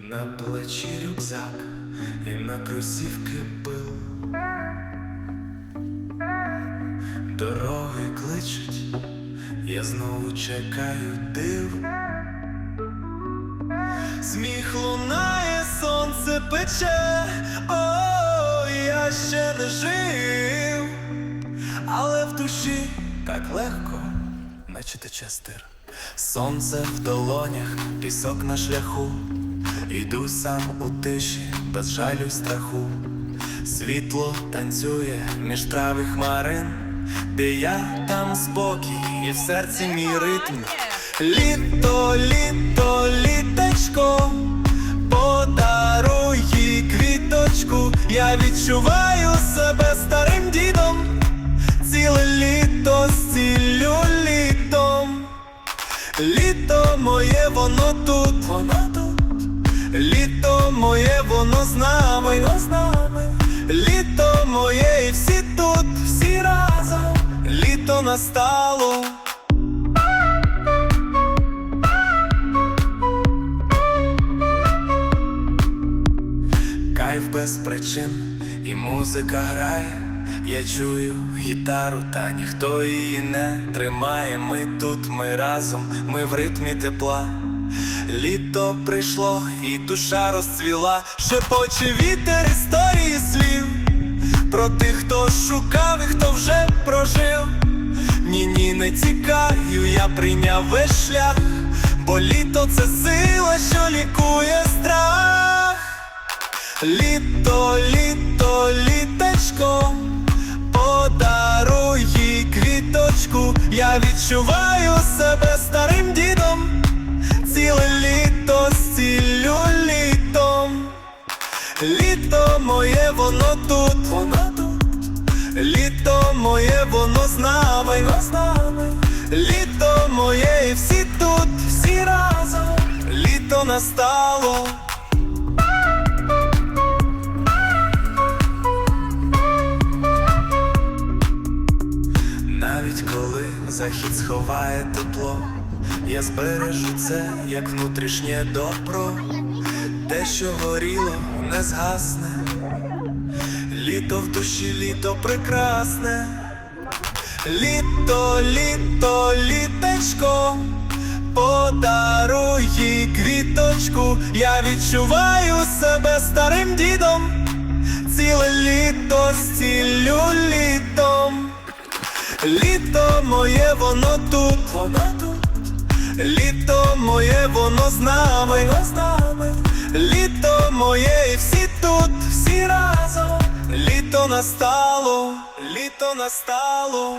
На плечі рюкзак і на кросівки пил. Дороги кличуть, я знову чекаю див. Сміх лунає, сонце пече, о, я ще не жив, але в душі так легко, наче тече стир. Сонце в долонях, пісок на шляху, Іду сам у тиші, без жалю й страху. Світло танцює між трави хмарин, де я там спокій, і в серці мій ритм. Літо, літо, літочко, подаруй квіточку, я відчуваю себе старим дідом, ціле літо зцілю літом. Літо моє, воно тут, воно тут. Літо моє, воно з нами, з нами. Літо моє, і всі тут, всі разом. Літо настало. Кайф без причин, і музика грає. Я чую гітару, та ніхто її не тримає. Ми тут, ми разом, ми в ритмі тепла. Літо прийшло, і душа розцвіла, шепоче вітер історії слів. Про тих, хто шукав і хто вже прожив. Ні, ні, не тікаю, я прийняв весь шлях, бо літо це сила, що лікує страх. Літо, літо, літочко, подаруй їй квіточку, я відчуваю себе старим дідом, ціле літо зцілю літом. Літо моє, воно тут, воно тут. Літо моє, воно з нами, з нами. Літо моє, і всі тут, всі разом. Літо настало. Навіть коли захід сховає тепло, я збережу це як внутрішнє добро, те, що горіло, не згасне, літо в душі, літо прекрасне, літо, літо, літочко, подаруй їй квіточку, я відчуваю себе старим дідом, ціле літо зцілю літом. Літо моє, воно тут, воно. Літо моє, воно з нами, воно з нами. Літо моє, і всі тут, всі разом. Літо настало, літо настало.